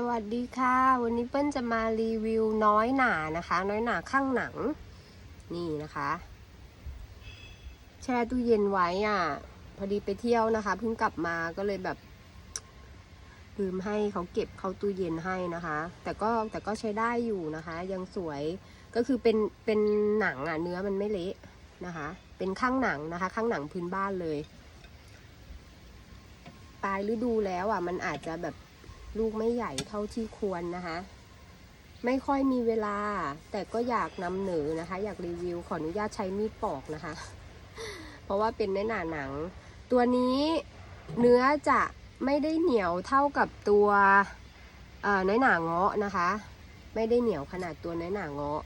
สวัสดีค่ะ วันนี้เปิ้ลจะมารีวิวน้อยหนานะคะ น้อยหนาข้างหนัง นี่นะคะ แช่ตู้เย็นไว้อะ พอดีไปเที่ยวนะคะเพิ่งกลับมาก็เลยแบบลืมให้เขาเก็บเข้าตู้เย็นให้นะคะ แต่ก็แต่ก็ใช้ได้อยู่นะคะ ยังสวยก็คือเป็นเป็นหนังอะเนื้อมันไม่เละนะคะ เป็นข้างหนังนะคะ ข้างหนังพื้นบ้านเลยปลายฤดูแล้วอะ มันอาจจะแบบ ลูกไม่ใหญ่เท่าที่ควรนะคะ ไม่ค่อยมีเวลา แต่ก็อยากนำเหนอนะคะ อยากรีวิวขออนุญาตใช้มีดปอกนะคะ เพราะว่าเป็นเนื้อหนาหนัง ตัวนี้เนื้อจะไม่ได้เหนียวเท่ากับตัวเอ่อน้อยหนาเงาะนะคะ ไม่ได้เหนียวขนาดตัวน้อยหนาเงาะ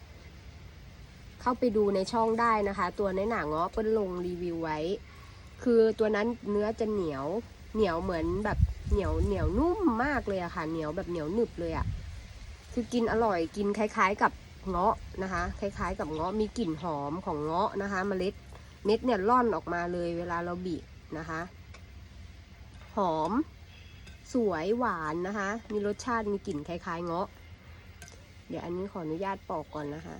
เข้าไปดูในช่องได้นะคะ ตัวน้อยหนาเงาะเปิ้ลลงรีวิวไว้ คือตัวนั้นเนื้อจะเหนียวเหนียวเหมือนแบบ เหนียวเหนียวนุ่มมากเลยอะค่ะ เหนียวแบบเหนียวหนึบเลยอะคือกินอร่อยกินคล้าย ๆ กับเงาะนะคะ คล้าย ๆ กับเงาะมีกลิ่นหอมของเงาะนะคะเมล็ดเม็ดเนี่ยร่อนออกมาเลยเวลาเราบีบนะคะ หอม สวยหวานนะคะ มีรสชาติมีกลิ่นคล้าย ๆ เงาะ เดี๋ยวอันนี้ขออนุญาตปอกก่อนนะคะ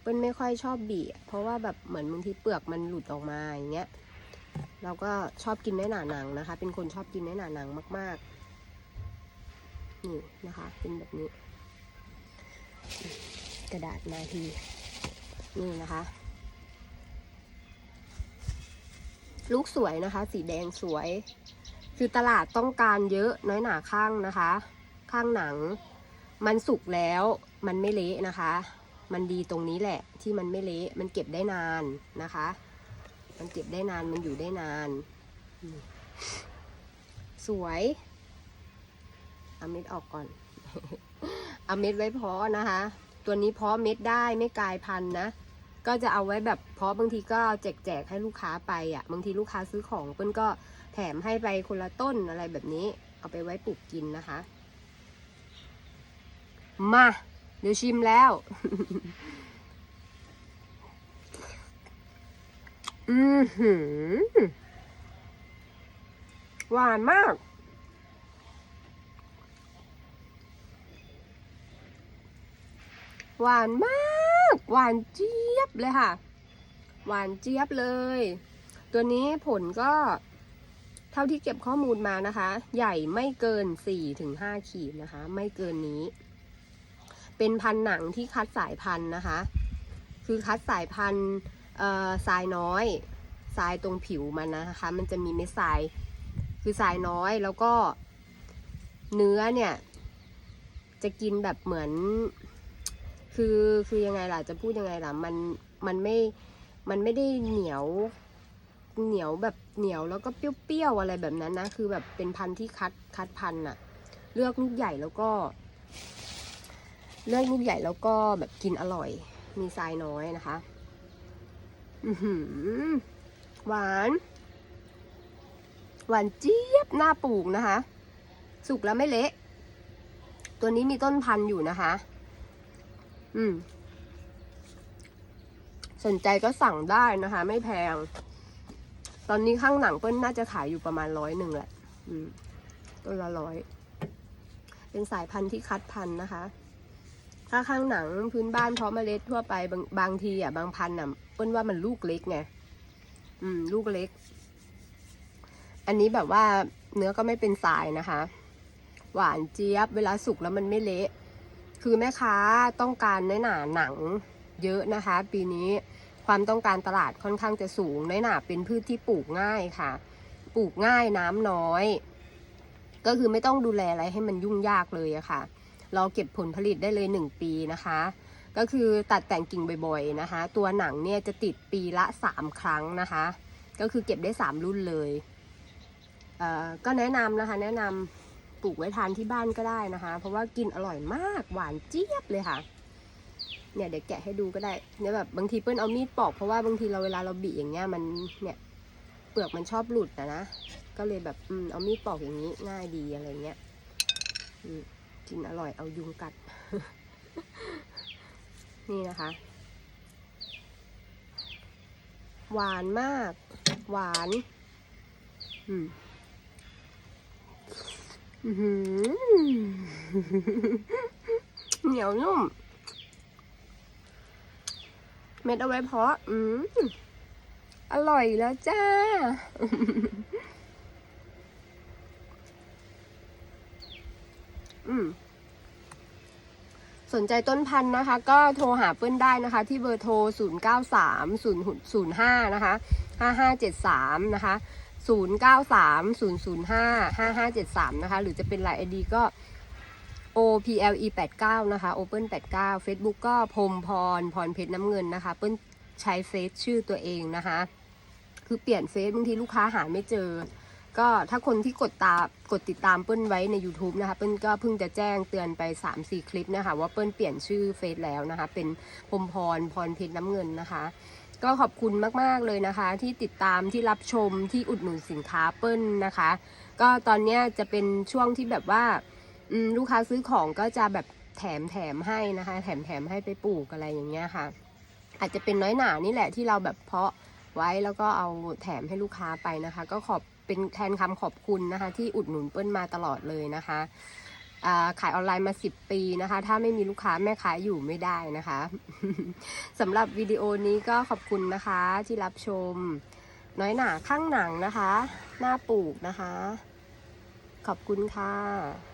เปิ้ลไม่ค่อยชอบบีบเพราะว่าแบบเหมือนบางทีเปลือกมันหลุดออกมาอย่างเงี้ย เราก็ชอบกินเนื้อหนาหนังนะคะ เป็นคนชอบกินเนื้อหนาหนังมาก ๆ นี่นะคะ เป็นแบบนี้ กระดาษมาทีนี่นะคะ ลูกสวยนะคะ สีแดงสวย คือตลาดต้องการเยอะน้อยหนาข้างนะคะ ข้างหนัง มันสุกแล้วมันไม่เละนะคะ มันดีตรงนี้แหละที่มันไม่เละมันเก็บได้นานนะคะ มันเก็บได้นานมันอยู่ได้นาน สวยเอาเม็ดออกก่อนเอาเม็ดไว้เพาะนะคะ ตัวนี้เพาะเม็ดได้ไม่กลายพันธุ์นะก็จะเอาไว้แบบเพาะบางทีก็แจกแจกให้ลูกค้าไปอะ บางทีลูกค้าซื้อของเปิ้ลก็แถมให้ไปคนละต้นอะไรแบบนี้ เอาไปไว้ปลูกกินนะคะ มา เดี๋ยวชิมแล้ว อือหือ หวานมาก หวานมาก หวานเจี๊ยบเลยค่ะ หวานเจี๊ยบเลย ตัวนี้ผลก็เท่าที่เก็บข้อมูลมานะคะ ใหญ่ไม่เกิน 4-5 ขีดนะคะ ไม่เกินนี้ เป็นพันหนังที่คัดสายพันธุ์นะคะ คือคัดสายพันธุ์ ทรายน้อยทรายตรงผิวมันนะคะ มันจะมีเม็ดทรายคือทรายน้อยแล้วก็เนื้อเนี่ย จะกินแบบเหมือน คือคือยังไงล่ะจะพูดยังไงล่ะมันมันไม่มันไม่ได้เหนียวเหนียวแบบเหนียวแล้วก็เปรี้ยวๆอะไรแบบนั้นนะ คือแบบเป็นพันธุ์ที่คัดคัดพันธุ์อะเลือกลูกใหญ่แล้วก็ เลือกลูกใหญ่แล้วก็แบบกินอร่อย มีทรายน้อยนะคะ หวาน หวานเจี๊ยบหน้าปลูกนะคะ สุกแล้วไม่เละ ตัวนี้มีต้นพันธุ์อยู่นะคะ อืม สนใจก็สั่งได้นะคะ ไม่แพง ตอนนี้ข้างหนังเปิ้ลน่าจะขายอยู่ประมาณร้อยหนึ่งแหละ อืมต้นละร้อย เป็นสายพันธุ์ที่คัดพันธุ์นะคะ ถ้าข้างหนังพื้นบ้านเพาะเมล็ดทั่วไปบางบางทีอะบางพันธุ์อะเปิ้ลว่ามันลูกเล็กไงอืม ลูกเล็ก อันนี้แบบว่าเนื้อก็ไม่เป็นทรายนะคะ หวานเจี๊ยบ เวลาสุกแล้วมันไม่เละ คือแม่ค้าต้องการเนื้อหนาหนังเยอะนะคะ ปีนี้ความต้องการตลาดค่อนข้างจะสูงเนื้อหนาเป็นพืชที่ปลูกง่ายค่ะ ปลูกง่ายน้ำน้อย ก็คือไม่ต้องดูแลอะไรให้มันยุ่งยากเลยอะค่ะ เราเก็บผลผลิตได้เลยหนึ่งปีนะคะ ก็คือตัดแต่งกิ่งบ่อยๆนะคะ ตัวหนังเนี่ยจะติดปีละสามครั้งนะคะ ก็คือเก็บได้สามรุ่นเลยเอ่อก็แนะนำนะคะ แนะนำปลูกไว้ทานที่บ้านก็ได้นะคะ เพราะว่ากินอร่อยมากหวานเจี๊ยบเลยค่ะเนี่ยเดี๋ยวแกะให้ดูก็ได้เนี่ยแบบบางทีเปิ้ลเอามีดปอกเพราะว่าบางทีเราเวลาเราบีอย่างเงี้ยมันเนี่ยเปลือกมันชอบหลุดนะนะ ก็เลยแบบอืมเอามีดปอกอย่างนี้ง่ายดีอะไรเงี้ยอืม กินอร่อยเอายุงกัด นี่นะคะ หวานมาก หวานอืมอือหือเหนียวนุ่ม เม็ดเอาไว้เพาะ อืมอร่อยแล้วจ้า อืมสนใจต้นพันธุ์นะคะ ก็โทรหาเปิ้ลได้นะคะ ที่เบอร์โทร 0 9 3 0 0 5 นะคะ 5573 นะคะ 0 9 3 0 0 5 5573 นะคะ หรือจะเป็นไลน์ไอดีก็ OPLE 89 นะคะ Open 89 Facebook ก็พรมพร พรเพชรน้ำเงินนะคะ เปิ้ลใช้เฟซชื่อตัวเองนะคะ คือเปลี่ยนเฟซบางทีลูกค้าหาไม่เจอ ก็ถ้าคนที่กดตามกดติดตามเปิ้ลไว้ใน YouTube นะคะ เปิ้ลก็เพิ่งจะแจ้งเตือนไป 3-4 คลิปนะคะ ว่าเปิ้ลเปลี่ยนชื่อเฟซแล้วนะคะ เป็นพมพรพรเพชรน้ำเงินนะคะ ก็ขอบคุณมาก ๆ เลยนะคะ ที่ติดตามที่รับชมที่อุดหนุนสินค้าเปิ้ลนะคะ ก็ตอนนี้จะเป็นช่วงที่แบบว่าลูกค้าซื้อของก็จะแบบแถมแถมให้นะคะ แถมแถมให้ไปปลูกอะไรอย่างเงี้ยค่ะ อาจจะเป็นน้อยหนานี่แหละที่เราแบบเพาะไว้แล้วก็เอาแถมให้ลูกค้าไปนะคะ ก็ขอบ เป็นแทนคำขอบคุณนะคะ ที่อุดหนุนเปิ้ลมาตลอดเลยนะคะขายออนไลน์มา 10 ปีนะคะ ถ้าไม่มีลูกค้าแม่ค้าอยู่ไม่ได้นะคะสำหรับวิดีโอนี้ก็ขอบคุณนะคะที่รับชม น้อยหนาข้างหนังนะคะ หน้าปลูกนะคะ ขอบคุณค่ะ